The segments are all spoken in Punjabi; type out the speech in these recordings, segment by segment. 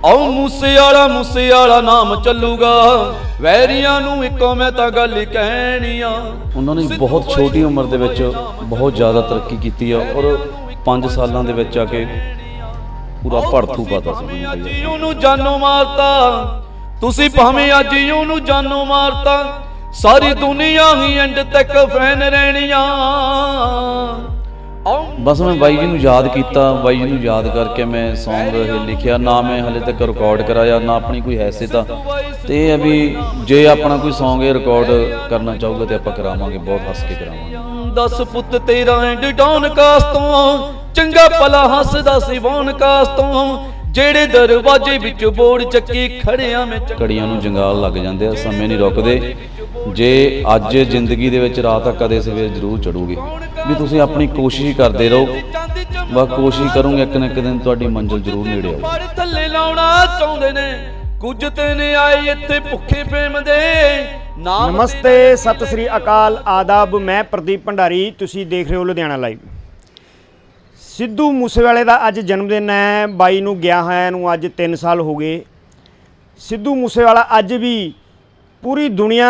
ਆਉ ਮੂਸੇ ਵਾਲਾ ਮੂਸੇ ਵਾਲਾ ਨਾਮ ਚੱਲੂਗਾ। ਵੈਰੀਆਂ ਨੂੰ ਇੱਕੋ ਮੈਂ ਤਾਂ ਗੱਲ ਹੀ ਕਹਿਣੀ ਆ। ਉਹਨਾਂ ਨੇ ਬਹੁਤ ਛੋਟੀ ਉਮਰ ਦੇ ਵਿੱਚ ਬਹੁਤ ਜ਼ਿਆਦਾ ਤਰੱਕੀ ਕੀਤੀ ਆ ਔਰ 5 ਸਾਲਾਂ ਦੇ ਵਿੱਚ ਆ ਕੇ ਪੂਰਾ ਭੜਥੂ ਪਾਤਾ ਸੀ ਅੱਜ ਉਹਨੂੰ ਜਾਨੋਂ ਮਾਰਤਾ। ਤੁਸੀਂ ਭਾਵੇਂ ਅੱਜ ਉਹਨੂੰ ਜਾਨੋਂ ਮਾਰਤਾ। ਸਾਰੀ ਦੁਨੀਆ ਹੀ ਐਂਡ ਤੱਕ ਫੈਨ ਰਹਿਣੀਆਂ। ਬਸ ਮੈਂ ਬਾਈ ਜੀ ਨੂੰ ਯਾਦ ਕੀਤਾ, ਬਾਈ ਜੀ ਨੂੰ ਯਾਦ ਕਰਕੇ ਮੈਂ Song ਲਿਖਿਆ। ਨਾ ਮੈਂ ਹਲੇ ਤੱਕ ਰਿਕਾਰਡ ਕਰਾਇਆ, ਨਾ ਆਪਣੀ ਕੋਈ ਹੈਸੀਅਤ ਆ ਤੇ ਇਹ ਆ ਵੀ ਜੇ ਆਪਣਾ ਕੋਈ Song ਇਹ ਰਿਕਾਰਡ ਕਰਨਾ ਚਾਹੂਗਾ ਤੇ ਆਪਾਂ ਕਰਾਵਾਂਗੇ, ਬਹੁਤ ਹੱਸ ਕੇ ਕਰਾਵਾਂਗੇ। ਦਸ ਪੁੱਤ ਤੇਰਾ ਐਂਡ ਡਾਊਨ ਕਾਸ ਤੋਂ, ਚੰਗਾ ਭਲਾ ਹੱਸਦਾ ਸੀ ਵੌਨ ਕਾਸ ਤੋਂ। ਜਿਹੜੇ ਦਰਵਾਜ਼ੇ ਵਿੱਚ ਬੋੜ ਚੱਕੀ ਖੜਿਆ ਮੈਂ ਕੜੀਆਂ ਨੂੰ ਜੰਗਾਲ ਲੱਗ ਜਾਂਦੇ ਆ ਸਮੇਂ ਨਹੀਂ ਰੁਕਦੇ। ਜੇ ਅੱਜ ਜ਼ਿੰਦਗੀ ਦੇ ਵਿੱਚ ਰਾਤ ਆ ਕਦੇ ਸਵੇਰ ਜ਼ਰੂਰ ਚੜੂਗੀ। ਵੀ ਤੁਸੀਂ ਆਪਣੀ ਕੋਸ਼ਿਸ਼ ਕਰਦੇ ਰਹੋ। ਬਸ ਕੋਸ਼ਿਸ਼ ਕਰੂੰਗਾ ਇੱਕ ਨਾ ਇੱਕ ਦਿਨ ਤੁਹਾਡੀ ਮੰਜ਼ਿਲ ਜ਼ਰੂਰ ਨੇੜੇ ਆਊ। ਪਰ ਥੱਲੇ ਲਾਉਣਾ ਚਾਹੁੰਦੇ ਨੇ। ਕੁਝ ਤੇ ਨੇ ਆਏ ਇੱਥੇ ਭੁੱਖੇ ਫੇਮ ਦੇ। ਨਾਮ ਨਮਸਤੇ ਸਤਿ ਸ੍ਰੀ ਅਕਾਲ ਆਦਾਬ ਮੈਂ ਪ੍ਰਦੀਪ ਭੰਡਾਰੀ। ਤੁਸੀਂ ਦੇਖ ਰਹੇ ਹੋ ਲੁਧਿਆਣਾ ਲਾਈਵ ਸਿੱਧੂ ਮੂਸੇਵਾਲੇ ਦਾ ਅੱਜ ਜਨਮ ਦਿਨ ਹੈ, ਬਾਈ ਨੂੰ ਗਿਆ ਹੋਇਆ ਨੂੰ ਅੱਜ 3 ਸਾਲ ਹੋ ਗਏ। ਸਿੱਧੂ ਮੂਸੇਵਾਲਾ ਅੱਜ ਵੀ ਪੂਰੀ ਦੁਨੀਆ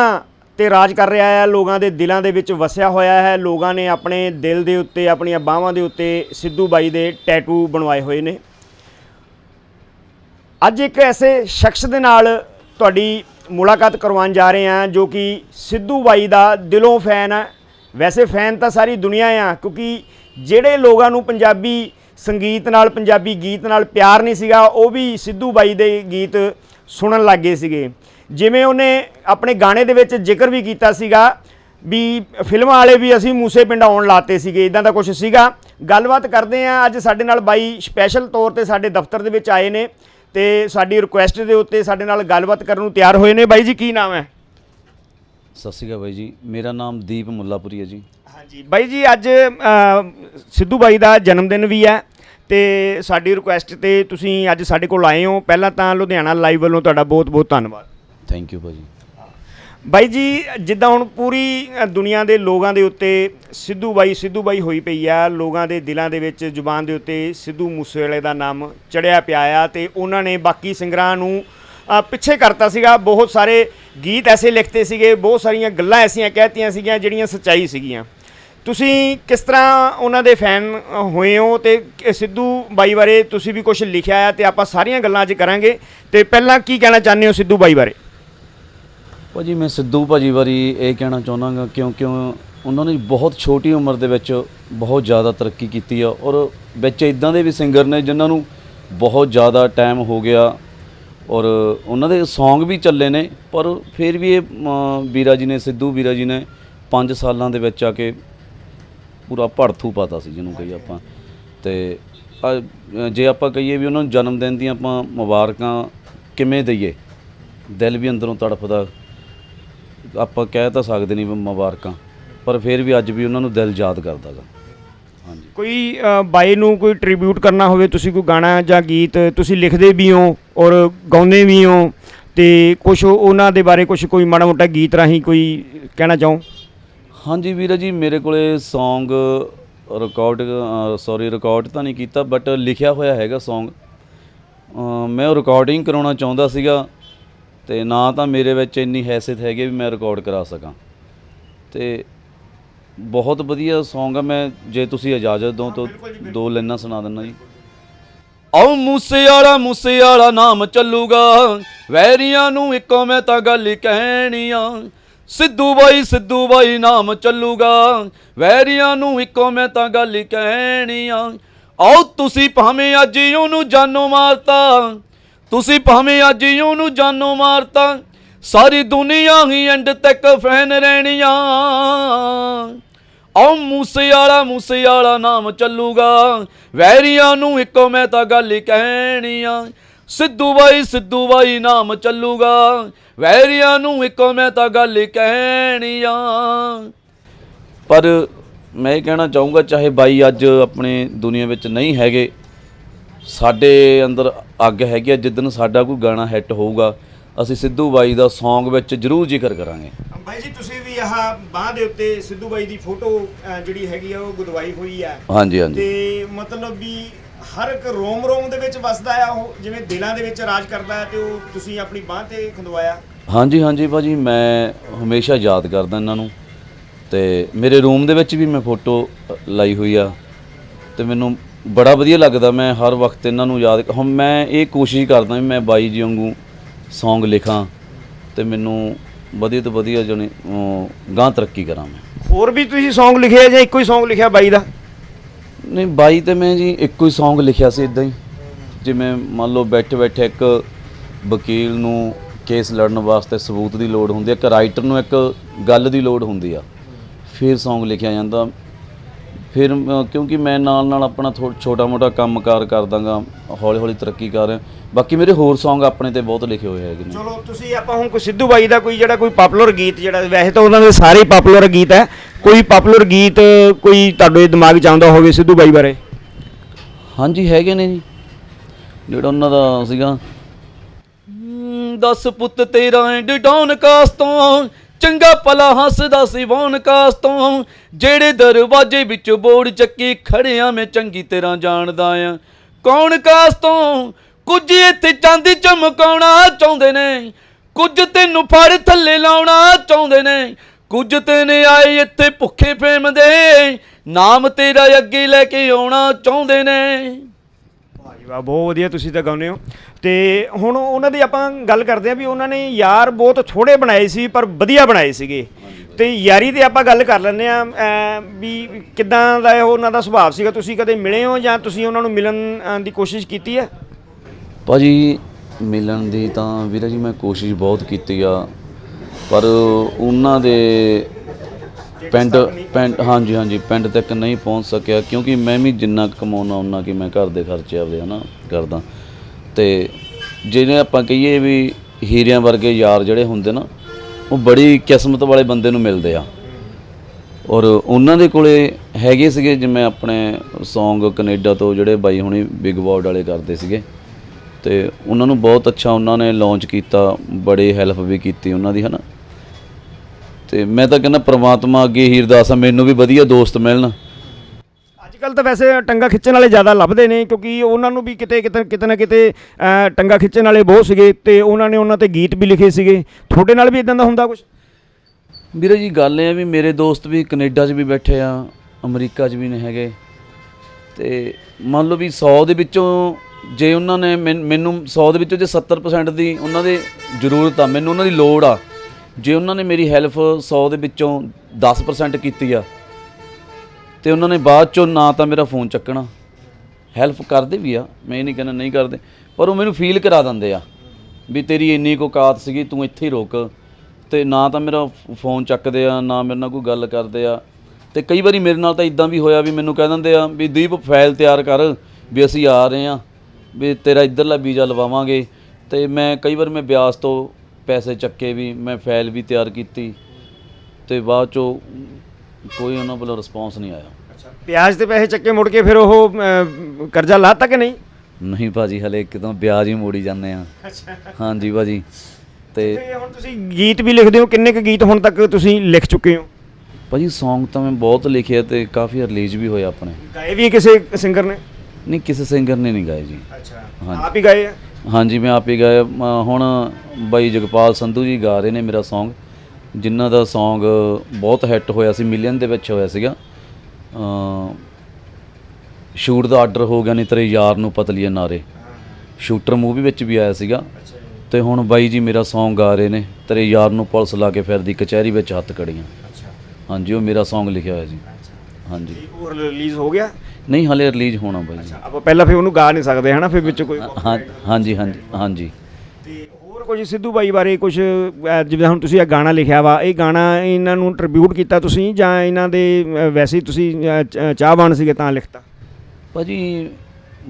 ਤੇ ਰਾਜ ਕਰ ਰਿਹਾ ਹੈ, ਲੋਕਾਂ ਦੇ ਦਿਲਾਂ ਦੇ ਵਿੱਚ ਵਸਿਆ ਹੋਇਆ ਹੈ। ਲੋਕਾਂ ਨੇ ਆਪਣੇ ਦਿਲ ਦੇ ਉੱਤੇ, ਆਪਣੀਆਂ ਬਾਹਾਂ ਦੇ ਉੱਤੇ ਸਿੱਧੂ ਬਾਈ ਦੇ ਟੈਟੂ ਬਣਵਾਏ ਹੋਏ ਨੇ। ਅੱਜ ਇੱਕ ਐਸੇ ਸ਼ਖਸ ਦੇ ਨਾਲ ਤੁਹਾਡੀ ਮੁਲਾਕਾਤ ਕਰਵਾਉਣ ਜਾ ਰਹੇ ਹਾਂ, ਜੋ ਕਿ ਸਿੱਧੂ ਬਾਈ ਦਾ ਦਿਲੋਂ ਫੈਨ ਹੈ। ਵੈਸੇ ਫੈਨ ਤਾਂ ਸਾਰੀ ਦੁਨੀਆ ਆ, ਕਿਉਂਕਿ ਜਿਹੜੇ ਲੋਕਾਂ ਨੂੰ ਪੰਜਾਬੀ ਸੰਗੀਤ ਨਾਲ, ਪੰਜਾਬੀ ਗੀਤ ਨਾਲ ਪਿਆਰ ਨਹੀਂ ਸੀਗਾ, ਉਹ ਵੀ ਸਿੱਧੂ ਬਾਈ ਦੇ ਗੀਤ ਸੁਣਨ ਲੱਗੇ ਸੀਗੇ। ਜਿਵੇਂ ਉਹਨੇ ਆਪਣੇ ਗਾਣੇ ਦੇ ਵਿੱਚ ਜ਼ਿਕਰ ਵੀ ਕੀਤਾ ਸੀਗਾ ਵੀ ਫਿਲਮਾਂ ਵਾਲੇ ਵੀ ਅਸੀਂ ਮੂਸੇ ਪਿੰਡ ਆਉਣ ਲਾਤੇ ਸੀਗੇ ਇਦਾਂ ਦਾ ਕੁਝ ਸੀਗਾ। ਗੱਲਬਾਤ ਕਰਦੇ ਆ ਅੱਜ ਸਾਡੇ ਨਾਲ ਬਾਈ ਸਪੈਸ਼ਲ ਤੌਰ ਤੇ ਸਾਡੇ ਦਫ਼ਤਰ ਦੇ ਵਿੱਚ ਆਏ ਨੇ ਤੇ ਸਾਡੀ ਰਿਕੁਐਸਟ ਦੇ ਉੱਤੇ ਸਾਡੇ ਨਾਲ ਗੱਲਬਾਤ ਕਰਨ ਨੂੰ ਤਿਆਰ ਹੋਏ ਨੇ। ਬਾਈ ਜੀ, ਕੀ ਨਾਮ ਹੈ? ਸਤਿ ਸ਼੍ਰੀ ਅਕਾਲ ਬਾਈ ਜੀ। ਮੇਰਾ ਨਾਮ ਦੀਪ ਮੁੱਲਾਪੁਰੀ ਹੈ ਜੀ। ਹਾਂਜੀ। ਬਾਈ ਜੀ ਅੱਜ ਅ, ਸਿੱਧੂ ਬਾਈ ਦਾ ਜਨਮ ਦਿਨ ਵੀ ਹੈ ਤੇ ਸਾਡੀ ਰਿਕੁਐਸਟ ਤੇ ਤੁਸੀਂ ਅੱਜ ਸਾਡੇ ਕੋਲ ਆਏ ਹੋ। ਪਹਿਲਾਂ ਤਾਂ ਲੁਧਿਆਣਾ ਲਾਈਵ ਵੱਲੋਂ ਤੁਹਾਡਾ ਬਹੁਤ ਬਹੁਤ ਧੰਨਵਾਦ। ਥੈਂਕ ਯੂ ਭਾਜੀ। ਬਾਈ ਜੀ ਜਿੱਦਾਂ ਹੁਣ ਪੂਰੀ ਅ, ਦੁਨੀਆ ਦੇ ਲੋਕਾਂ ਦੇ ਉੱਤੇ ਸਿੱਧੂ ਬਾਈ ਸਿੱਧੂ ਬਾਈ ਹੋਈ ਪਈ ਆ। ਲੋਕਾਂ ਦੇ ਦਿਲਾਂ ਦੇ ਵਿੱਚ ਜ਼ੁਬਾਨ ਦੇ ਉੱਤੇ ਸਿੱਧੂ ਮੂਸੇਵਾਲੇ ਦਾ ਨਾਮ ਚੜਿਆ ਪਿਆ ਆ ਤੇ ਉਹਨਾਂ ਨੇ ਬਾਕੀ ਸਿੰਗਰਾਂ ਨੂੰ ਪਿੱਛੇ ਕਰਤਾ ਸੀਗਾ, ਬਹੁਤ ਸਾਰੇ ਗੀਤ ਐਸੇ ਲਿਖਤੇ ਸੀਗੇ, ਬਹੁਤ ਸਾਰੀਆਂ ਗੱਲਾਂ ਐਸੀਆਂ ਕਹਿਤੀਆਂ ਸੀਗੀਆਂ, ਜਿਹੜੀਆਂ ਸੱਚਾਈ ਸੀਗੀਆਂ। ਤੁਸੀਂ ਕਿਸ ਤਰ੍ਹਾਂ ਉਹਨਾਂ ਦੇ ਫੈਨ ਹੋਏ ਹੋ? ਤੇ ਸਿੱਧੂ ਬਾਈ ਬਾਰੇ ਤੁਸੀਂ ਵੀ ਕੁਝ ਲਿਖਿਆ ਆ ਤੇ ਆਪਾਂ ਸਾਰੀਆਂ ਗੱਲਾਂ ਅੱਜ ਕਰਾਂਗੇ। ਤੇ ਪਹਿਲਾਂ ਕੀ ਕਹਿਣਾ ਚਾਹੁੰਦੇ ਹੋ ਸਿੱਧੂ ਬਾਈ ਬਾਰੇ? ਭਾਜੀ, ਮੈਂ ਸਿੱਧੂ ਭਾਜੀ ਬਾਰੇ ਇਹ ਕਹਿਣਾ ਚਾਹੁੰਦਾਗਾ ਕਿਉਂਕਿ ਉਹਨਾਂ ਨੇ ਬਹੁਤ ਛੋਟੀ ਉਮਰ ਦੇ ਵਿੱਚ ਬਹੁਤ ਜ਼ਿਆਦਾ ਤਰੱਕੀ ਕੀਤੀ ਆ ਔਰ ਵਿੱਚ ਇਦਾਂ ਦੇ ਵੀ ਸਿੰਗਰ ਨੇ ਜਿਨ੍ਹਾਂ ਨੂੰ ਬਹੁਤ ਜ਼ਿਆਦਾ ਟਾਈਮ ਹੋ ਗਿਆ ਔਰ ਉਹਨਾਂ ਦੇ Song ਵੀ ਚੱਲੇ ਨੇ, ਪਰ ਫਿਰ ਵੀ ਇਹ ਵੀਰਾ ਜੀ ਨੇ, ਸਿੱਧੂ ਵੀਰਾ ਜੀ ਨੇ 5 ਸਾਲਾਂ ਦੇ ਵਿੱਚ ਆ ਕੇ ਪੂਰਾ ਭੜਥੂ ਪਾਤਾ ਸੀ ਜਿਹਨੂੰ ਕਹੀਏ ਆਪਾਂ। ਤੇ ਜੇ ਆਪਾਂ ਕਹੀਏ ਵੀ ਉਹਨਾਂ ਨੂੰ ਜਨਮ ਦਿਨ ਦੀਆਂ ਆਪਾਂ ਮੁਬਾਰਕਾਂ ਕਿਵੇਂ ਦਈਏ, ਦਿਲ ਵੀ ਅੰਦਰੋਂ ਤੜਫਦਾ। ਆਪਾਂ ਕਹਿ ਤਾਂ ਸਕਦੇ ਨਹੀਂ ਮੁਬਾਰਕਾਂ, ਪਰ ਫਿਰ ਵੀ ਅੱਜ ਵੀ ਉਹਨਾਂ ਨੂੰ ਦਿਲ ਯਾਦ ਕਰਦਾ ਗਾ ਕੋਈ ਅ, ਬਾਈ ਨੂੰ ਕੋਈ ਟ੍ਰਿਬਿਊਟ ਕਰਨਾ ਹੋਵੇ ਤੁਸੀਂ ਕੋਈ ਗਾਣਾ ਜਾਂ ਗੀਤ ਤੁਸੀਂ ਲਿਖਦੇ ਵੀ ਹੋ ਔਰ ਗਾਉਂਦੇ ਵੀ ਹੋ ਤੇ ਕੁਝ ਉਹਨਾਂ ਦੇ ਬਾਰੇ ਕੁਝ ਕੋਈ ਮਾੜਾ ਮੋਟਾ ਗੀਤ ਰਾਹੀਂ ਕੋਈ ਕਹਿਣਾ ਚਾਹੋ? ਹਾਂਜੀ ਵੀਰਾ ਜੀ ਮੇਰੇ ਕੋਲੇ Song ਰਿਕਾਰਡ ਸੌਰੀ ਰਿਕਾਰਡ ਤਾਂ ਨਹੀਂ ਕੀਤਾ ਬਟ ਲਿਖਿਆ ਹੋਇਆ ਹੈਗਾ Song ਅ, ਮੈਂ ਉਹ ਰਿਕਾਰਡਿੰਗ ਕਰਾਉਣਾ ਚਾਹੁੰਦਾ ਸੀਗਾ ਤੇ ਨਾ ਤਾਂ ਮੇਰੇ ਵਿੱਚ ਇੰਨੀ ਹੈਸੀਅਤ ਹੈਗੀ ਵੀ ਮੈਂ ਰਿਕਾਰਡ ਕਰਾ ਸਕਾਂ। ਤੇ ਬਹੁਤ ਵਧੀਆ Song ਆ ਮੈਂ ਜੇ ਤੁਸੀਂ ਇਜਾਜ਼ਤ ਦਿਓ ਤਾਂ ਦੋ ਲਾਈਨਾਂ ਸੁਣਾ ਦਿੰਦਾ ਜੀ। ਆਉ ਮੂਸੇ ਵਾਲਾ ਮੂਸੇ ਵਾਲਾ ਨਾਮ ਚੱਲੂਗਾ। ਵੈਰੀਆਂ ਨੂੰ ਇੱਕੋ ਮੈਂ ਤਾਂ ਗੱਲ ਕਹਿਣੀ ਆ। ਸਿੱਧੂ ਬਾਈ ਸਿੱਧੂ ਬਾਈ ਨਾਮ ਚੱਲੂਗਾ। ਵੈਰੀਆਂ ਨੂੰ ਇੱਕੋ ਮੈਂ ਤਾਂ ਗੱਲ ਹੀ ਕਹਿਣੀ ਆ। ਆਓ ਤੁਸੀਂ ਭਾਵੇਂ ਅੱਜ ਉਹਨੂੰ ਜਾਨੋਂ ਮਾਰਤਾ। ਤੁਸੀਂ ਭਾਵੇਂ ਅੱਜ ਉਹਨੂੰ ਜਾਨੋਂ ਮਾਰਤਾ। ਸਾਰੀ ਦੁਨੀਆ ਹੀ ਐਂਡ ਤੱਕ ਫੈਨ ਰਹਿਣੀਆਂ। ਆਉ ਮੂਸੇ ਵਾਲਾ ਮੂਸੇ ਵਾਲਾ ਨਾਮ ਚੱਲੂਗਾ। ਵੈਰੀਆਂ ਨੂੰ ਇੱਕੋ ਮੈਂ ਤਾਂ ਗੱਲ ਕਹਿਣੀ ਆ। ਸਿੱਧੂ ਬਾਈ ਸਿੱਧੂ ਬਾਈ ਨਾਮ ਚੱਲੂਗਾ। ਵੈਰੀਆਂ ਨੂੰ ਇੱਕੋ ਮੈਂ ਤਾਂ ਗੱਲ ਕਹਿਣੀ ਆ। ਪਰ ਮੈਂ ਇਹ ਕਹਿਣਾ ਚਾਹੂੰਗਾ, ਚਾਹੇ ਬਾਈ ਅੱਜ ਆਪਣੇ ਦੁਨੀਆ ਵਿੱਚ ਨਹੀਂ ਹੈਗੇ, ਸਾਡੇ ਅੰਦਰ ਅੱਗ ਹੈਗੀ ਆ ਜਿੱਦਨ ਸਾਡਾ ਕੋਈ ਗਾਣਾ ਹਿੱਟ ਹੋਊਗਾ ਅਸੀਂ ਸਿੱਧੂ ਬਾਈ ਦਾ Song ਵਿੱਚ ਜ਼ਰੂਰ ਜ਼ਿਕਰ ਕਰਾਂਗੇ। ਬਾਈ ਜੀ ਤੁਸੀਂ ਵੀ ਆਹ ਬਾਹ ਦੇ ਉੱਤੇ ਸਿੱਧੂ ਬਾਈ ਦੀ ਫੋਟੋ ਜਿਹੜੀ ਹੈਗੀ ਆ ਉਹ ਗੁਦਵਾਈ ਹੋਈ ਆ। ਹਾਂਜੀ ਹਾਂਜੀ। ਤੇ ਮਤਲਬ ਵੀ ਹਰ ਇੱਕ ਰੋਮ ਰੋਮ ਦੇ ਵਿੱਚ ਵਸਦਾ ਆ ਉਹ ਜਿਵੇਂ ਦਿਲਾਂ ਦੇ ਵਿੱਚ ਰਾਜ ਕਰਦਾ ਤੇ ਉਹ ਤੁਸੀਂ ਆਪਣੀ ਬਾਹ ਤੇ ਖੰਦਵਾਇਆ? ਹਾਂਜੀ ਹਾਂਜੀ ਭਾਜੀ ਮੈਂ ਹਮੇਸ਼ਾ ਯਾਦ ਕਰਦਾ ਇਹਨਾਂ ਨੂੰ। ਤੇ ਮੇਰੇ ਰੂਮ ਦੇ ਵਿੱਚ ਵੀ ਮੈਂ ਫੋਟੋ ਲਾਈ ਹੋਈ ਆ। ਤੇ ਮੈਨੂੰ ਬੜਾ ਵਧੀਆ ਲੱਗਦਾ ਮੈਂ ਹਰ ਵਕਤ ਇਹਨਾਂ ਨੂੰ ਯਾਦ ਹੁਣ ਮੈਂ ਇਹ ਕੋਸ਼ਿਸ਼ ਕਰਦਾ ਵੀ ਮੈਂ ਬਾਈ ਜੀ ਵਾਂਗੂ Song ਲਿਖਾਂ ਤੇ ਮੈਨੂੰ ਵਧੀਆ ਤੋਂ ਵਧੀਆ ਜਣੇ ਗਾਂ ਤਰੱਕੀ ਕਰਾਂ ਮੈਂ। ਹੋਰ ਵੀ ਤੁਸੀਂ Song ਲਿਖੇ ਆ ਜਾਂ ਇੱਕੋ ਹੀ Song ਲਿਖਿਆ ਬਾਈ ਦਾ? ਨਹੀਂ ਬਾਈ ਤੇ ਮੈਂ ਜੀ ਇੱਕੋ ਹੀ Song ਲਿਖਿਆ ਸੀ ਇਦਾਂ ਹੀ। ਜਿਵੇਂ ਮੰਨ ਲਓ ਬੈਠੇ ਬੈਠੇ ਇੱਕ ਵਕੀਲ ਨੂੰ ਕੇਸ ਲੜਨ ਵਾਸਤੇ ਸਬੂਤ ਦੀ ਲੋੜ ਹੁੰਦੀ ਹੈ ਇੱਕ ਰਾਈਟਰ ਨੂੰ ਇੱਕ ਗੱਲ ਦੀ ਲੋੜ ਹੁੰਦੀ ਆ। ਫਿਰ Song ਲਿਖਿਆ ਜਾਂਦਾ। ਫਿਰ ਅ, ਕਿਉਂਕਿ ਮੈਂ ਨਾਲ ਨਾਲ ਆਪਣਾ ਛੋਟਾ ਮੋਟਾ ਕੰਮਕਾਰ ਕਰਦਾਗਾ ਹੌਲੀ ਹੌਲੀ ਤਰੱਕੀ ਕਰ। ਰਿਹਾ ਬਾਕੀ ਮੇਰੇ ਹੋਰ Song ਆਪਣੇ ਤੇ ਬਹੁਤ ਲਿਖੇ ਹੋਏ ਹੈਗੇ ਨੇ। ਚਲੋ ਤੁਸੀਂ ਆਪਾਂ ਹੁਣ ਕੋਈ ਸਿੱਧੂ ਬਾਈ ਦਾ ਕੋਈ ਜਿਹੜਾ ਕੋਈ ਪਪੂਲਰ ਗੀਤ ਜਿਹੜਾ ਵੈਸੇ ਤਾਂ ਉਹਨਾਂ ਦੇ ਸਾਰੇ ਪਪੂਲਰ ਗੀਤ ਹੈ। ਕੋਈ ਪਪੂਲਰ ਗੀਤ ਕੋਈ ਤੁਹਾਡੇ ਦਿਮਾਗ 'ਚ ਆਉਂਦਾ ਹੋਵੇ ਸਿੱਧੂ ਬਾਈ ਬਾਰੇ? ਹਾਂਜੀ ਹੈਗੇ ਨੇ ਜੀ। ਜਿਹੜਾ ਉਹਨਾਂ ਦਾ ਸੀਗਾ। ਦਸ ਪੁੱਤ ਤੇਰਾ ਐਂਡ ਡਾਊਨ ਕਾਸ ਤੋਂ ਚੰਗਾ ਭਲਾ ਹੱਸਦਾ ਸੀ ਵੌਨ ਕਾਸ ਤੋਂ। ਜਿਹੜੇ ਦਰਵਾਜ਼ੇ ਵਿੱਚ ਬੋਰਡ ਚੱਕੀ ਖੜਿਆ, ਮੈਂ ਚੰਗੀ ਤਰ੍ਹਾਂ ਜਾਣਦਾ ਆ। ਕੌਣ ਕਾਸ ਤੋਂ? ਕੁਝ ਇੱਥੇ ਚਾਂਦੀ ਚਮਕਾਉਣਾ ਚਾਹੁੰਦੇ ਨੇ। ਕੁਝ ਤੈਨੂੰ ਫੜ ਥੱਲੇ ਲਾਉਣਾ ਚਾਹੁੰਦੇ ਨੇ। ਕੁਝ ਤੈਨੇ ਆਏ ਇੱਥੇ ਭੁੱਖੇ ਫੇਮ ਦੇ ਨਾਮ ਤੇਰਾ ਅੱਗੇ ਲੈ ਕੇ ਆਉਣਾ ਚਾਹੁੰਦੇ ਨੇ। ਵਾਹ ਬਹੁਤ ਵਧੀਆ ਤੁਸੀਂ ਤਾਂ ਗਾਉਂਦੇ ਹੋ। ਤੇ ਹੁਣ ਉਹਨਾਂ ਦੀ ਆਪਾਂ ਗੱਲ ਕਰਦੇ ਆ ਵੀ ਉਹਨਾਂ ਨੇ ਯਾਰ ਬਹੁਤ ਥੋੜੇ ਬਣਾਏ ਸੀ, ਪਰ ਵਧੀਆ ਬਣਾਏ ਸੀਗੇ। ਤੇ ਯਾਰੀ ਤੇ ਆਪਾਂ ਗੱਲ ਕਰ ਲੈਂਦੇ ਆ ਵੀ ਕਿੱਦਾਂ ਦਾ ਇਹ ਉਹਨਾਂ ਦਾ ਸੁਭਾਅ ਸੀਗਾ? ਤੁਸੀਂ ਕਦੇ ਮਿਲੇ ਹੋ ਜਾਂ ਤੁਸੀਂ ਉਹਨਾਂ ਨੂੰ ਮਿਲਣ ਦੀ ਕੋਸ਼ਿਸ਼ ਕੀਤੀ ਹੈ? ਭਾਜੀ, ਮਿਲਣ ਦੀ ਤਾਂ ਵੀਰਾ ਜੀ ਮੈਂ ਕੋਸ਼ਿਸ਼ ਬਹੁਤ ਕੀਤੀ ਆ, ਪਰ ਉਹਨਾਂ ਦੇ ਪਿੰਡ ਪਿੰਡ ਹਾਂਜੀ ਹਾਂਜੀ ਪਿੰਡ ਤੱਕ ਨਹੀਂ ਪਹੁੰਚ ਸਕਿਆ ਕਿਉਂਕਿ ਮੈਂ ਵੀ ਜਿੰਨਾ ਕਮਾਉਣਾ ਉਹਨਾਂ ਕਿ ਮੈਂ ਘਰ ਦੇ ਖਰਚੇ ਆਪਦੇ ਹਨਾ ਕਰਦਾ। ਤੇ ਜਿਹੜੇ ਆਪਾਂ ਕਹੀਏ ਵੀ ਹੀਰਿਆਂ ਵਰਗੇ ਯਾਰ ਜਿਹੜੇ ਹੁੰਦੇ ਨਾ ਉਹ ਬੜੀ ਕਿਸਮਤ ਵਾਲੇ ਬੰਦੇ ਨੂੰ ਮਿਲਦੇ ਆ। ਔਰ ਉਹਨਾਂ ਦੇ ਕੋਲੇ ਹੈਗੇ ਸੀਗੇ ਜਿਵੇਂ ਆਪਣੇ Song ਕੈਨੇਡਾ ਤੋਂ ਜਿਹੜੇ ਬਾਈ ਹੁਣੀ ਬਿਗ ਬੋਰਡ ਵਾਲੇ ਕਰਦੇ ਸੀਗੇ। ਤੇ ਉਹਨਾਂ ਨੂੰ ਬਹੁਤ ਅੱਛਾ ਉਹਨਾਂ ਨੇ ਲਾਂਚ ਕੀਤਾ ਬੜੀ ਹੈਲਪ ਵੀ ਕੀਤੀ ਉਹਨਾਂ ਦੀ ਹਨਾ। ਤੇ ਮੈਂ ਤਾਂ ਕਹਿੰਦਾ ਪ੍ਰਮਾਤਮਾ ਅੱਗੇ ਹੀ ਅਰਦਾਸ ਆ ਮੈਨੂੰ ਵੀ ਵਧੀਆ ਦੋਸਤ ਮਿਲਣ। ਅੱਜ ਕੱਲ ਤਾਂ ਵੈਸੇ ਟੰਗਾ ਖਿੱਚਣ ਵਾਲੇ ਜ਼ਿਆਦਾ ਲੱਭਦੇ ਨੇ ਕਿਉਂਕਿ ਉਹਨਾਂ ਨੂੰ ਵੀ ਕਿਤੇ ਕਿਤੇ ਕਿਤੇ ਨਾ ਕਿਤੇ ਅਹ, ਟੰਗਾ ਖਿੱਚਣ ਵਾਲੇ ਬਹੁਤ ਸੀਗੇ ਤੇ ਉਹਨਾਂ ਨੇ ਉਹਨਾਂ ਤੇ ਗੀਤ ਵੀ ਲਿਖੇ ਸੀਗੇ। ਤੁਹਾਡੇ ਨਾਲ ਵੀ ਇਦਾਂ ਦਾ ਹੁੰਦਾ ਕੁਝ ਵੀਰੇ ਜੀ ਗੱਲ ਇਹ ਆ ਵੀ ਮੇਰੇ ਦੋਸਤ ਵੀ ਕੈਨੇਡਾ 'ਚ ਵੀ ਬੈਠੇ ਆ ਅਮਰੀਕਾ 'ਚ ਵੀ ਨੇ ਹੈਗੇ। ਤੇ ਮੰਨ ਲਓ ਵੀ 100 ਦੇ ਵਿੱਚੋਂ ਜੇ ਉਹਨਾਂ ਨੇ ਮੈਨ- ਮੈਨੂੰ 100 ਦੇ ਵਿੱਚੋਂ ਜੇ 70% ਦੀ ਉਹਨਾਂ ਦੇ ਜ਼ਰੂਰਤ ਆ ਮੈਨੂੰ ਉਹਨਾਂ ਦੀ ਲੋੜ ਆ ਜੇ ਉਹਨਾਂ ਨੇ ਮੇਰੀ ਹੈਲਪ 100 ਦੇ ਵਿੱਚੋਂ 10% ਕੀਤੀ ਆ, ਤੇ ਉਹਨਾਂ ਨੇ ਬਾਅਦ ਚੋਂ ਨਾ ਤਾਂ ਮੇਰਾ ਫੋਨ ਚੱਕਣਾ। ਹੈਲਪ ਕਰਦੇ ਵੀ ਆ, ਮੈਂ ਇਹ ਨਹੀਂ ਕਹਿੰਦਾ ਨਹੀਂ ਕਰਦੇ, ਪਰ ਉਹ ਮੈਨੂੰ ਫੀਲ ਕਰਾ ਦਿੰਦੇ ਆ ਵੀ ਤੇਰੀ ਇੰਨੀ ਕੁ ਔਕਾਤ ਸੀਗੀ, ਤੂੰ ਇੱਥੇ ਹੀ ਰੁਕ, ਤੇ ਨਾ ਤਾਂ ਮੇਰਾ ਫੋਨ ਚੱਕਦੇ ਆ, ਨਾ ਮੇਰੇ ਨਾਲ ਕੋਈ ਗੱਲ ਕਰਦੇ ਆ। ਤੇ ਕਈ ਵਾਰੀ ਮੇਰੇ ਨਾਲ ਤਾਂ ਇਦਾਂ ਵੀ ਹੋਇਆ ਵੀ ਮੈਨੂੰ ਕਹਿ ਦਿੰਦੇ ਆ ਵੀ ਦੀਪ ਫਾਈਲ ਤਿਆਰ ਕਰ ਵੀ ਅਸੀਂ ਆ ਰਹੇ ਆ, ਵੀ ਤੇਰਾ ਇੱਧਰਲਾ ਵੀਜ਼ਾ ਲਵਾਵਾਂਗੇ। ਤੇ ਮੈਂ ਕਈ ਵਾਰ ਮੈਂ ਬਿਆਸ ਤੋਂ ਪੈਸੇ ਚੱਕੇ ਵੀ ਮੈਂ ਫਾਈਲ ਵੀ ਤਿਆਰ ਕੀਤੀ ਤੇ ਬਾਅਦ ਚੋਂ ਕੋਈ ਉਹਨਾਂ ਵੱਲੋਂ ਰਿਸਪੌਂਸ ਨਹੀਂ ਆਇਆ। ਪਿਆਜ਼ ਤੇ ਪੈਸੇ ਚੱਕੇ ਮੁੜ ਕੇ ਫਿਰ ਉਹ ਅਹ, ਕਰਜ਼ਾ ਲਾਤਾ ਕਿ ਨਹੀਂ? ਨਹੀਂ ਭਾਜੀ ਹਲੇ ਕਿਤੋਂ ਵਿਆਜ ਹੀ ਮੋੜੀ ਜਾਂਦੇ ਆ ਹਾਂਜੀ ਭਾਜੀ ਤੇ ਤੇ ਹੁਣ ਤੁਸੀਂ ਗੀਤ ਵੀ ਲਿਖਦੇ ਹੋ ਕਿੰਨੇ ਕੁ ਗੀਤ ਹੁਣ ਤੱਕ ਤੁਸੀਂ ਲਿਖ ਚੁੱਕੇ ਹੋ? ਭਾਜੀ Song ਤਾਂ ਮੈਂ ਬਹੁਤ ਲਿਖਿਆ ਤੇ ਕਾਫੀ ਰਿਲੀਜ਼ ਵੀ ਹੋਇਆ ਆਪਣੇ। ਗਾਏ ਵੀ ਕਿਸੇ ਸਿੰਗਰ ਨੇ? ਨਹੀਂ ਕਿਸੇ ਸਿੰਗਰ ਨੇ ਨਹੀਂ ਗਾਏ ਜੀ। ਅੱਛਾ। ਆਪ ਹੀ ਗਾਏ ਆ? ਹਾਂਜੀ ਮੈਂ ਆਪ ਹੀ ਗਾਇਆ। ਹੁਣ ਬਾਈ ਜਗਪਾਲ ਸੰਧੂ ਜੀ ਗਾ ਰਹੇ ਨੇ ਮੇਰਾ Song ਜਿਨ੍ਹਾਂ ਦਾ Song ਬਹੁਤ ਹਿੱਟ ਹੋਇਆ ਸੀ ਮਿਲੀਅਨ ਦੇ ਵਿੱਚ ਹੋਇਆ ਸੀਗਾ। ਸ਼ੂਟ ਦਾ ਆਰਡਰ ਹੋ ਗਿਆ ਨਹੀਂ ਤੇਰੇ ਯਾਰ ਨੂੰ ਪਤਲੀਏ ਨਾਰੇ। ਸ਼ੂਟਰ ਮੂਵੀ ਵਿੱਚ ਵੀ ਆਇਆ ਸੀਗਾ। ਤੇ ਹੁਣ ਬਾਈ ਜੀ ਮੇਰਾ Song ਗਾ ਰਹੇ ਨੇ ਤੇਰੇ ਯਾਰ ਨੂੰ ਪੁਲਿਸ ਲਾ ਕੇ ਫਿਰਦੀ ਕਚਹਿਰੀ ਵਿੱਚ ਹੱਥ ਕੜੀਆਂ। ਅੱਛਾ। ਹਾਂਜੀ ਉਹ ਮੇਰਾ Song ਲਿਖਿਆ ਹੋਇਆ ਜੀ ਹਾਂਜੀ। ਉਹ ਰਿਲੀਜ਼ ਹੋ ਗਿਆ? ਨਹੀਂ ਹਲੇ ਰਿਲੀਜ਼ ਹੋਣਾ ਬਾਈ ਜੀ। ਆਪਾਂ ਪਹਿਲਾਂ ਫਿਰ ਉਹਨੂੰ ਗਾ ਨਹੀਂ ਸਕਦੇ ਹਨਾ? ਫਿਰ ਵਿੱਚ ਕੋਈ ਹਾਂ ਹਾਂਜੀ ਹਾਂਜੀ ਹਾਂਜੀ। ਤੇ ਹੋਰ ਕੁਝ ਸਿੱਧੂ ਬਾਈ ਬਾਰੇ ਕੁਝ ਜਿਵੇਂ ਹੁਣ ਤੁਸੀਂ ਇਹ ਗਾਣਾ ਲਿਖਿਆ ਵਾ ਇਹ ਗਾਣਾ ਇਹਨਾਂ ਨੂੰ ਟ੍ਰਿਬਿਊਟ ਕੀਤਾ ਤੁਸੀਂ ਜਾਂ ਇਹਨਾਂ ਦੇ ਵੈਸੇ ਹੀ ਤੁਸੀਂ ਚਾਹਵਾਨ ਸੀਗੇ ਤਾਂ ਲਿਖਤਾ? ਭਾਜੀ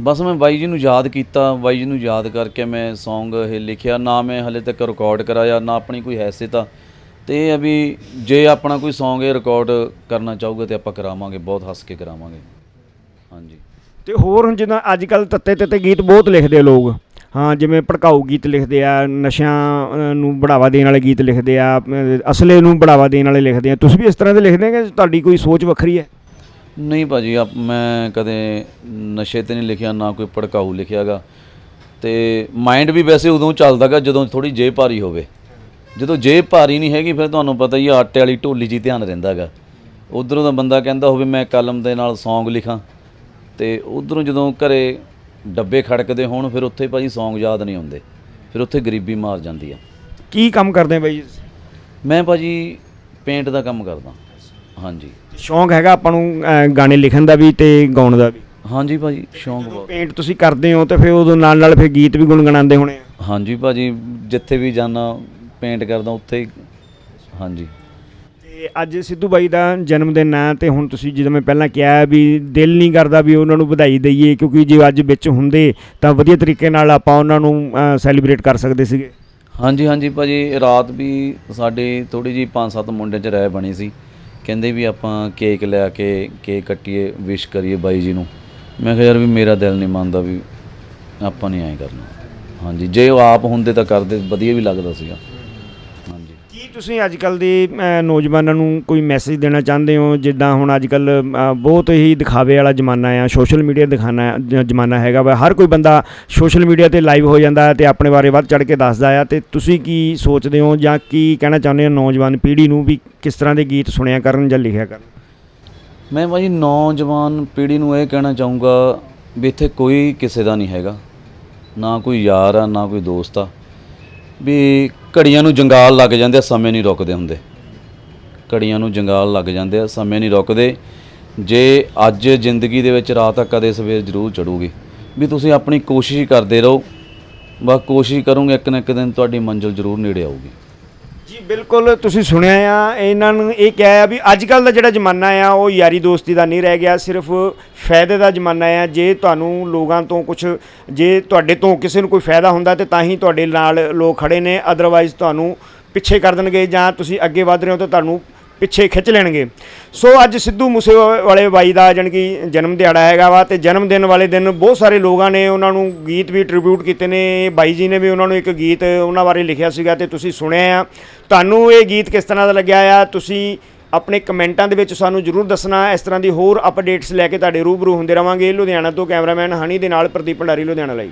ਬਸ ਮੈਂ ਬਾਈ ਜੀ ਨੂੰ ਯਾਦ ਕੀਤਾ ਬਾਈ ਜੀ ਨੂੰ ਯਾਦ ਕਰਕੇ ਮੈਂ Song ਇਹ ਲਿਖਿਆ। ਨਾ ਮੈਂ ਹਲੇ ਤੱਕ ਰਿਕਾਰਡ ਕਰਾਇਆ ਨਾ ਆਪਣੀ ਕੋਈ ਹੈਸੀਅਤ ਆ। ਤੇ ਇਹ ਆ ਵੀ ਜੇ ਆਪਣਾ ਕੋਈ Song ਇਹ ਰਿਕਾਰਡ ਕਰਨਾ ਚਾਹੋਗੇ ਤੇ ਆਪਾਂ ਕਰਾਵਾਂਗੇ ਬਹੁਤ ਹੱਸ ਕੇ ਕਰਾਵਾਂਗੇ। ਹਾਂਜੀ। ਤੇ ਹੋਰ ਹੁਣ ਜਿੱਦਾਂ ਅੱਜ ਕੱਲ ਤੱਤੇ ਤੱਤੇ ਗੀਤ ਬਹੁਤ ਲਿਖਦੇ ਲੋਕ। ਹਾਂ ਜਿਵੇਂ ਭੜਕਾਊ ਗੀਤ ਲਿਖਦੇ ਆ ਨਸ਼ਿਆਂ ਨੂੰ ਬੜਾਵਾ ਦੇਣ ਵਾਲੇ ਗੀਤ ਲਿਖਦੇ ਆ ਅਸਲੇ ਨੂੰ ਬੜਾਵਾ ਦੇਣ ਵਾਲੇ ਲਿਖਦੇ ਆ। ਤੁਸੀਂ ਵੀ ਇਸ ਤਰ੍ਹਾਂ ਦੇ ਲਿਖਦੇ ਆ ਕਿ ਤੁਹਾਡੀ ਕੋਈ ਸੋਚ ਵੱਖਰੀ ਹੈ? ਨਹੀਂ ਭਾਜੀ ਆਪ ਮੈਂ ਕਦੇ ਨਸ਼ੇ ਤੇ ਨਹੀਂ ਲਿਖਿਆ ਨਾ ਕੋਈ ਭੜਕਾਊ ਲਿਖਿਆਗਾ। ਤੇ ਮਾਈਂਡ ਵੀ ਵੈਸੇ ਉਦੋਂ ਚੱਲਦਾਗਾ ਜਦੋਂ ਥੋੜੀ ਜੇਬ ਭਾਰੀ ਹੋਵੇ। ਜਦੋਂ ਜੇਬ ਭਾਰੀ ਨਹੀਂ ਹੈਗੀ ਫਿਰ ਤੁਹਾਨੂੰ ਪਤਾ ਹੀ ਆਟੇ ਵਾਲੀ ਢੋਲੀ ਹੀ ਧਿਆਨ ਰਹਿੰਦਾਗਾ। ਉਧਰੋਂ ਦਾ ਬੰਦਾ ਕਹਿੰਦਾ ਹੋਵੇ ਮੈਂ ਕਲਮ ਦੇ ਨਾਲ Song ਲਿਖਾਂ। ਤੇ ਉਧਰੋਂ ਜਦੋਂ ਘਰੇ ਡੱਬੇ ਖੜਕਦੇ ਹੋਣ ਫਿਰ ਉੱਥੇ ਭਾਜੀ Song ਯਾਦ ਨਹੀਂ ਆਉਂਦੇ। ਫਿਰ ਉੱਥੇ ਗਰੀਬੀ ਮਾਰ ਜਾਂਦੀ ਆ। ਕੀ ਕੰਮ ਕਰਦੇ ਆ ਬਾਈ? ਜੀ ਮੈਂ ਭਾਜੀ ਪੇਂਟ ਦਾ ਕੰਮ ਕਰਦਾ। ਹਾਂਜੀ। ਸ਼ੌਂਕ ਹੈਗਾ ਆਪਾਂ ਨੂੰ ਅਹ, ਗਾਣੇ ਲਿਖਣ ਦਾ ਵੀ ਤੇ ਗਾਉਣ ਦਾ ਵੀ। ਹਾਂਜੀ ਭਾਜੀ ਸ਼ੌਂਕ ਬਹੁਤ। ਪੇਂਟ ਤੁਸੀਂ ਕਰਦੇ ਹੋ ਤੇ ਫਿਰ ਉਦੋਂ ਨਾਲ ਨਾਲ ਫਿਰ ਗੀਤ ਵੀ ਗੁੰਗਣਾਉਂਦੇ ਹੋਣੇ ਆ। ਹਾਂਜੀ ਭਾਜੀ ਜਿੱਥੇ ਵੀ ਜਾਣਾ ਪੇਂਟ ਕਰਦਾ ਉੱਥੇ ਹੀ। ਹਾਂਜੀ। ਤੇ ਅੱਜ ਸਿੱਧੂ ਬਾਈ ਦਾ ਜਨਮ ਦਿਨ ਹੈ ਤੇ ਹੁਣ ਤੁਸੀਂ ਜਿਵੇਂ ਮੈਂ ਪਹਿਲਾਂ ਕਿਹਾ ਵੀ ਦਿਲ ਨਹੀਂ ਕਰਦਾ ਵੀ ਉਹਨਾਂ ਨੂੰ ਵਧਾਈ ਦਈਏ, ਕਿਉਂਕਿ ਜੇ ਅੱਜ ਵਿੱਚ ਹੁੰਦੇ ਤਾਂ ਵਧੀਆ ਤਰੀਕੇ ਨਾਲ ਆਪਾਂ ਉਹਨਾਂ ਨੂੰ ਸੈਲੀਬ੍ਰੇਟ ਕਰ ਸਕਦੇ ਸੀਗੇ। ਹਾਂਜੀ ਹਾਂਜੀ ਭਾਜੀ, ਰਾਤ ਵੀ ਸਾਡੇ ਥੋੜੀ ਜੀ ਪੰਜ ਸੱਤ ਮੁੰਡੇ ਚ ਰਹਿ ਬਣੀ ਸੀ। ਕਹਿੰਦੇ ਵੀ ਆਪਾਂ ਕੇਕ ਲਿਆ ਕੇ ਕੇਕ ਕੱਟੀਏ ਵਿਸ਼ ਕਰੀਏ ਬਾਈ ਜੀ ਨੂੰ। ਮੈਂ ਕਿਹਾ ਯਾਰ ਵੀ ਮੇਰਾ ਦਿਲ ਨਹੀਂ ਮੰਨਦਾ ਵੀ ਆਪਾਂ ਨਹੀਂ ਐਂ ਕਰਨਾ। ਹਾਂਜੀ, ਜੇ ਉਹ ਆਪ ਹੁੰਦੇ ਤਾਂ ਕਰਦੇ, ਵਧੀਆ ਵੀ ਲੱਗਦਾ ਸੀਗਾ। ਤੁਸੀਂ ਅੱਜ ਕੱਲ ਦੇ ਨੌਜਵਾਨਾਂ ਨੂੰ ਕੋਈ ਮੈਸੇਜ ਦੇਣਾ ਚਾਹੁੰਦੇ ਹੋ? ਜਿੱਦਾਂ ਹੁਣ ਅੱਜ ਕੱਲ ਬਹੁਤ ਹੀ ਦਿਖਾਵੇ ਵਾਲਾ ਜ਼ਮਾਨਾ ਆ ਸੋਸ਼ਲ ਮੀਡੀਆ ਦਿਖਾਣਾ ਜ਼ਮਾਨਾ ਹੈਗਾ ਵਾ। ਹਰ ਕੋਈ ਬੰਦਾ ਸੋਸ਼ਲ ਮੀਡੀਆ ਤੇ ਲਾਈਵ ਹੋ ਜਾਂਦਾ ਹੈ ਤੇ ਆਪਣੇ ਬਾਰੇ ਵੱਧ ਚੜ ਕੇ ਦੱਸਦਾ ਆ। ਤੇ ਤੁਸੀਂ ਕੀ ਸੋਚਦੇ ਹੋ ਜਾਂ ਕੀ ਕਹਿਣਾ ਚਾਹੁੰਦੇ ਹੋ ਨੌਜਵਾਨ ਪੀੜ੍ਹੀ ਨੂੰ ਵੀ ਕਿਸ ਤਰ੍ਹਾਂ ਦੇ ਗੀਤ ਸੁਣਿਆ ਕਰਨ ਜਾਂ ਲਿਖਿਆ ਕਰਨ? ਮੈਂ ਭਾਜੀ ਨੌਜਵਾਨ ਪੀੜ੍ਹੀ ਨੂੰ ਇਹ ਕਹਿਣਾ ਚਾਹੂੰਗਾ ਵੀ ਇੱਥੇ ਕੋਈ ਕਿਸੇ ਦਾ ਨਹੀਂ ਹੈਗਾ। ਨਾ ਕੋਈ ਯਾਰ ਆ, ਨਾ ਕੋਈ ਦੋਸਤ ਆ। ਵੀ ਘੜੀਆਂ ਨੂੰ ਜੰਗਾਲ ਲੱਗ ਜਾਂਦੇ ਆ ਸਮੇਂ ਨਹੀਂ ਰੁਕਦੇ ਹੁੰਦੇ। ਘੜੀਆਂ ਨੂੰ ਜੰਗਾਲ ਲੱਗ ਜਾਂਦੇ ਆ, ਸਮੇਂ ਨਹੀਂ ਰੁਕਦੇ। ਜੇ ਅੱਜ ਜ਼ਿੰਦਗੀ ਦੇ ਵਿੱਚ ਰਾਤ ਆ, ਕਦੇ ਸਵੇਰ ਜ਼ਰੂਰ ਚੜੂਗੀ। ਵੀ ਤੁਸੀਂ ਆਪਣੀ ਕੋਸ਼ਿਸ਼ ਕਰਦੇ ਰਹੋ। ਬਸ ਕੋਸ਼ਿਸ਼ ਕਰੋਗੇ ਇੱਕ ਨਾ ਇੱਕ ਦਿਨ ਤੁਹਾਡੀ ਮੰਜ਼ਿਲ ਜ਼ਰੂਰ ਨੇੜੇ ਆਊਗੀ। ਜੀ, ਬਿਲਕੁਲ ਤੁਸੀਂ ਸੁਣਿਆ ਆ, ਇਹਨਾਂ ਨੂੰ ਇਹ ਕਿਹਾ ਆ ਵੀ ਅੱਜ ਕੱਲ ਦਾ ਜਿਹੜਾ ਜ਼ਮਾਨਾ ਆ, ਉਹ ਯਾਰੀ ਦੋਸਤੀ ਦਾ ਨਹੀਂ ਰਹਿ ਗਿਆ, ਸਿਰਫ ਫਾਇਦੇ ਦਾ ਜ਼ਮਾਨਾ ਆ। ਜੇ ਤੁਹਾਨੂੰ ਲੋਕਾਂ ਤੋਂ ਕੁਝ ਜੇ ਤੁਹਾਡੇ ਤੋਂ ਕਿਸੇ ਨੂੰ ਕੋਈ ਫਾਇਦਾ ਹੁੰਦਾ ਤੇ ਤਾਂ ਹੀ ਤੁਹਾਡੇ ਨਾਲ ਲੋਕ ਖੜੇ ਨੇ ਅਦਰਵਾਈਜ਼ ਤੁਹਾਨੂੰ ਪਿੱਛੇ ਕਰ ਦੇਣਗੇ ਜਾਂ ਤੁਸੀਂ ਅੱਗੇ ਵਧ ਰਹੇ ਹੋ ਤਾਂ ਤੁਹਾਨੂੰ ਪਿੱਛੇ ਖਿੱਚ ਲੈਣਗੇ। ਸੋ ਅੱਜ ਸਿੱਧੂ ਮੂਸੇ ਵਾਲੇ ਬਾਈ ਦਾ ਜਾਣੀ ਕਿ ਜਨਮ ਦਿਹਾੜਾ ਹੈਗਾ ਵਾ ਤੇ ਜਨਮ ਦਿਨ ਵਾਲੇ ਦਿਨ ਬਹੁਤ ਸਾਰੇ ਲੋਕਾਂ ਨੇ ਉਹਨਾਂ ਨੂੰ ਗੀਤ ਵੀ ਟ੍ਰਿਬਿਊਟ ਕੀਤੇ ਨੇ। ਬਾਈ ਜੀ ਨੇ ਵੀ ਉਹਨਾਂ ਨੂੰ ਇੱਕ ਗੀਤ ਉਹਨਾਂ ਬਾਰੇ ਲਿਖਿਆ ਸੀਗਾ ਤੇ ਤੁਸੀਂ ਸੁਣਿਆ ਆ। ਤੁਹਾਨੂੰ ਇਹ ਗੀਤ ਕਿਸ ਤਰ੍ਹਾਂ ਦਾ ਲੱਗਿਆ ਆ? ਤੁਸੀਂ ਆਪਣੇ ਕਮੈਂਟਾਂ ਦੇ ਵਿੱਚ ਸਾਨੂੰ ਜਰੂਰ ਦੱਸਣਾ। ਇਸ ਤਰ੍ਹਾਂ ਦੀ ਹੋਰ ਅਪਡੇਟਸ ਲੈ ਕੇ ਤੁਹਾਡੇ ਰੂਬਰੂ ਹੁੰਦੇ ਰਵਾਂਗੇ ਲੁਧਿਆਣਾ ਤੋਂ ਕੈਮਰਾਮੈਨ ਹਨੀ ਦੇ ਨਾਲ ਪ੍ਰਦੀਪ ਭੰਡਾਰੀ ਲੁਧਿਆਣਾ ਲਈ।